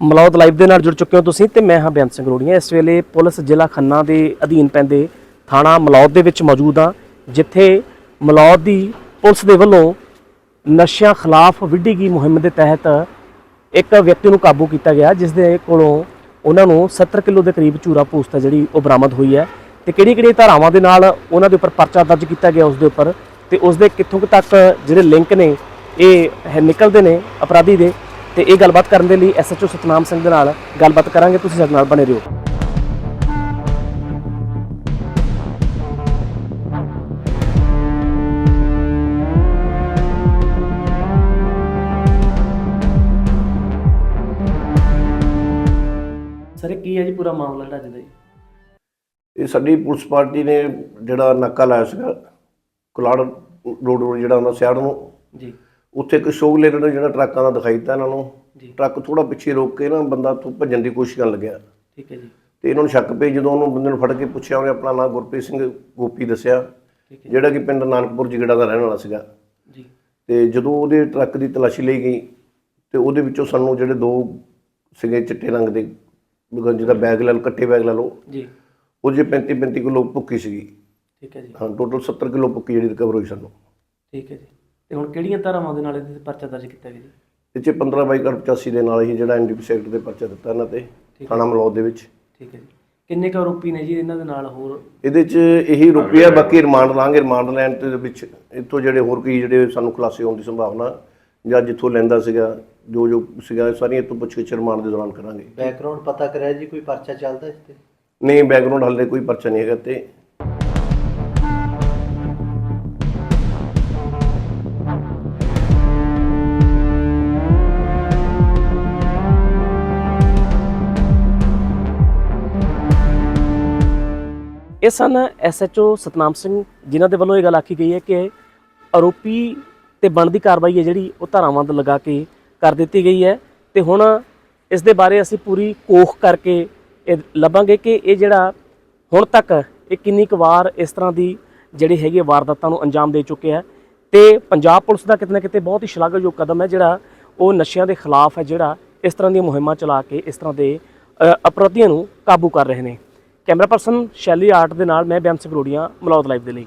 Malaud live ਦੇ ਨਾਲ ਜੁੜ ਚੁੱਕੇ ਹੋ ਤੁਸੀਂ ਤੇ ਮੈਂ ਹਾਂ ਬੇਅੰਤ ਸਿੰਘ ਰੋੜੀਆਂ। ਇਸ ਵੇਲੇ ਪੁਲਿਸ ਜ਼ਿਲ੍ਹਾ ਖੰਨਾ ਦੇ ਅਧੀਨ ਪੈਂਦੇ ਥਾਣਾ ਮਲੌਦ ਦੇ ਵਿੱਚ ਮੌਜੂਦ ਹਾਂ, ਜਿੱਥੇ ਮਲੌਦ ਦੀ ਪੁਲਿਸ ਦੇ ਵੱਲੋਂ ਨਸ਼ਿਆਂ ਖਿਲਾਫ ਵਿੱਢੀ ਗਈ ਮੁਹਿੰਮ ਦੇ ਤਹਿਤ ਇੱਕ ਵਿਅਕਤੀ ਨੂੰ ਕਾਬੂ ਕੀਤਾ ਗਿਆ ਜਿਸ ਦੇ ਕੋਲੋਂ ਉਹਨਾਂ ਨੂੰ 70 ਕਿਲੋ ਦੇ ਕਰੀਬ ਚੂਰਾ ਪੂਸਤ ਹੈ ਜਿਹੜੀ ਉਹ ਬਰਾਮਦ ਹੋਈ ਹੈ ਤੇ ਕਿਹੜੀ ਕਿਹੜੀ ਧਾਰਾਵਾਂ ਦੇ ਨਾਲ ਉਹਨਾਂ ਦੇ ਉੱਪਰ ਪਰਚਾ ਦਰਜ ਕੀਤਾ ਗਿਆ ਉਸ ਦੇ ਉੱਪਰ ਤੇ ਉਸ ਦੇ ਕਿੱਥੋਂ ਕੁ ਤੱਕ ਜਿਹੜੇ ਲਿੰਕ ਨੇ, ਇਹ ਨਿਕਲਦੇ ਨੇ ਅਪਰਾਧੀ ਦੇ। ਤੇ ਇਹ ਗੱਲਬਾਤ ਕਰਨ ਦੇ ਲਈ ਐਸਐਚਓ ਸਤਨਾਮ ਸਿੰਘ ਦੇ ਨਾਲ ਗੱਲਬਾਤ ਕਰਾਂਗੇ। ਤੁਸੀਂ ਸਾਡੇ ਨਾਲ ਬਣੇ ਰਹੋ। ਸਰ ਕੀ ਹੈ ਜੀ ਪੂਰਾ ਮਾਮਲਾ ਜਿਹੜਾ ਅੱਜ ਦਾ ਜੀ? ਇਹ ਸਾਡੀ ਪੁਲਿਸ ਪਾਰਟੀ ਨੇ ਜਿਹੜਾ ਨਾਕਾ ਲਾਇਆ ਸੀਗਾ ਕੁਲਾੜ ਰੋਡ ਰੋਡ ਜਿਹੜਾ ਹੁੰਦਾ ਸਿਆੜ ਨੂੰ। ਜੀ। ਉੱਥੇ ਇੱਕ ਸ਼ੋਗ ਨੇ ਜਿਹੜਾ ਟਰੱਕਾਂ ਦਾ ਦਿਖਾਈ ਦਿੱਤਾ ਇਹਨਾਂ ਨੂੰ। ਜੀ। ਟਰੱਕ ਥੋੜਾ ਪਿੱਛੇ ਰੋਕ ਕੇ ਨਾ ਬੰਦਾ ਤੋਂ ਭੱਜਣ ਦੀ ਕੋਸ਼ਿਸ਼ ਕਰਨ ਲੱਗਿਆ। ਠੀਕ ਹੈ ਜੀ। ਤੇ ਇਹਨਾਂ ਨੂੰ ਸ਼ੱਕ ਪਈ ਜਦੋਂ ਉਹਨੂੰ ਬੰਦੇ ਨੂੰ ਫੜ ਕੇ ਪੁੱਛਿਆ ਉਹਨੇ ਆਪਣਾ ਨਾਮ ਗੁਰਪ੍ਰੀਤ ਸਿੰਘ ਗੋਪੀ ਦੱਸਿਆ। ਠੀਕ ਹੈ ਜਿਹੜਾ ਕਿ ਪਿੰਡ ਨਾਨਕਪੁਰ ਜਿਗੜਾ ਦਾ ਰਹਿਣ ਵਾਲਾ ਸੀਗਾ। ਜੀ। ਤੇ ਜਦੋਂ ਉਹਦੇ ਟਰੱਕ ਦੀ ਤਲਾਸ਼ੀ ਲਈ ਗਈ ਤੇ ਉਹਦੇ ਵਿੱਚੋਂ ਸਾਨੂੰ ਜਿਹੜੇ ਦੋ ਸੀਗੇ ਚਿੱਟੇ ਰੰਗ ਦੇ ਜਿਹਦਾ ਬੈਗ ਲੈ ਲਓ ਕੱਟੇ ਬੈਗ ਲੈ ਲਓ। ਜੀ। ਉਹ ਜੇ 35 35 ਕਿਲੋ ਭੁੱਕੀ ਸੀਗੀ। ਠੀਕ ਹੈ ਜੀ। ਹਾਂ ਟੋਟਲ 70 ਕਿਲੋ ਭੁੱਕੀ ਜਿਹੜੀ ਰਿਕਵਰ ਹੋਈ ਸਾਨੂੰ। ਠੀਕ ਹੈ ਜੀ। ਤੇ ਹੁਣ ਕਿਹੜੀਆਂ ਧਾਰਾਵਾਂ ਦੇ ਨਾਲ ਇਹਦੇ ਤੇ ਪਰਚਾ ਦਰਜ ਕੀਤਾ ਗਿਆ ਜੀ? ਇਹ 'ਚ 15 ਬਾਈ 85 ਦੇ ਨਾਲ ਹੀ ਜਿਹੜਾ ਐਨਡੀਪੀ ਸੈਕਟਰ ਦੇ ਪਰਚਾ ਦਿੱਤਾ ਇਹਨਾਂ ਤੇ ਥਾਣਾ ਮਲੌਦ ਦੇ ਵਿੱਚ। ਠੀਕ ਹੈ ਜੀ। ਕਿੰਨੇ ਕੁ ਆਰੋਪੀ ਨੇ ਜੀ ਇਹਨਾਂ ਦੇ ਨਾਲ ਹੋਰ? ਇਹਦੇ 'ਚ ਇਹੀ ਰੁਪਿਆ ਬਾਕੀ ਰਿਮਾਂਡ ਲਾਂਗੇ ਰਿਮਾਂਡ ਲੈਣ ਤੇ ਵਿੱਚ ਇੱਥੋਂ ਜਿਹੜੇ ਹੋਰ ਕੀ ਜਿਹੜੇ ਸਾਨੂੰ ਖੁਲਾਸੇ ਹੋਣ ਦੀ ਸੰਭਾਵਨਾ ਜਾਂ ਜਿੱਥੋਂ ਲੈਂਦਾ ਸੀਗਾ ਜੋ ਜੋ ਸੀਗਾ ਸਾਰੀਆਂ ਤੋਂ ਪੁੱਛ ਗਿੱਛ ਰਿਮਾਂਡ ਦੇ ਦੌਰਾਨ ਕਰਾਂਗੇ। ਬੈਕਗ੍ਰਾਉਂਡ ਪਤਾ ਕਰਿਆ ਜੀ ਕੋਈ ਪਰਚਾ ਚੱਲਦਾ ਇਸ ਤੇ ਨਹੀਂ ਬੈਕਗ੍ਰਾਉਂਡ ਹਾਲੇ ਕੋਈ ਪਰਚਾ ਨਹੀਂ ਹੈਗਾ ਤੇ ਇਹ ਸਨ ਐਸਐਚਓ ਸਤਨਾਮ ਸਿੰਘ ਜਿਨ੍ਹਾਂ ਦੇ ਵੱਲੋਂ ਇਹ ਗੱਲ ਆਖੀ ਗਈ ਹੈ ਕਿ ਆਰੋਪੀ ਤੇ ਬਣਦੀ ਕਾਰਵਾਈ ਹੈ ਜਿਹੜੀ ਉਹ ਧਾਰਾਵਾਂ ਤੋਂ ਲਗਾ ਕੇ ਕਰ ਦਿੱਤੀ ਗਈ ਹੈ। ਤੇ ਹੁਣ ਇਸ ਦੇ ਬਾਰੇ ਅਸੀਂ ਪੂਰੀ ਕੋਖ ਕਰਕੇ ਇਹ ਲੱਭਾਂਗੇ ਕਿ ਇਹ ਜਿਹੜਾ ਹੁਣ ਤੱਕ ਇਹ ਕਿੰਨੀ ਕੁ ਵਾਰ ਇਸ ਤਰ੍ਹਾਂ ਦੀ ਜਿਹੜੀ ਹੈਗੀ ਹੈ ਵਾਰਦਾਤਾਂ ਨੂੰ ਅੰਜਾਮ ਦੇ ਚੁੱਕਿਆ ਹੈ। ਤੇ ਪੰਜਾਬ ਪੁਲਿਸ ਦਾ ਕਿਤੇ ਨਾ ਕਿਤੇ ਬਹੁਤ ਹੀ ਸ਼ਲਾਘਾਯੋਗ ਕਦਮ ਹੈ ਜਿਹੜਾ ਉਹ ਨਸ਼ਿਆਂ ਦੇ ਖਿਲਾਫ ਹੈ ਜਿਹੜਾ ਇਸ ਤਰ੍ਹਾਂ ਦੀਆਂ ਮੁਹਿੰਮਾਂ ਚਲਾ ਕੇ ਇਸ ਤਰ੍ਹਾਂ ਦੇ ਅਪਰਾਧੀਆਂ ਨੂੰ ਕਾਬੂ ਕਰ ਰਹੇ ਨੇ। ਕੈਮਰਾ ਪਰਸਨ ਸ਼ੈਲੀ ਆਰਟ ਦੇ ਨਾਲ ਮੈਂ ਬੇਅੰਤ ਸਿੰਘ ਰੋੜੀਆਂ ਮਲੌਦ ਲਾਈਵ ਦੇ ਲਈ।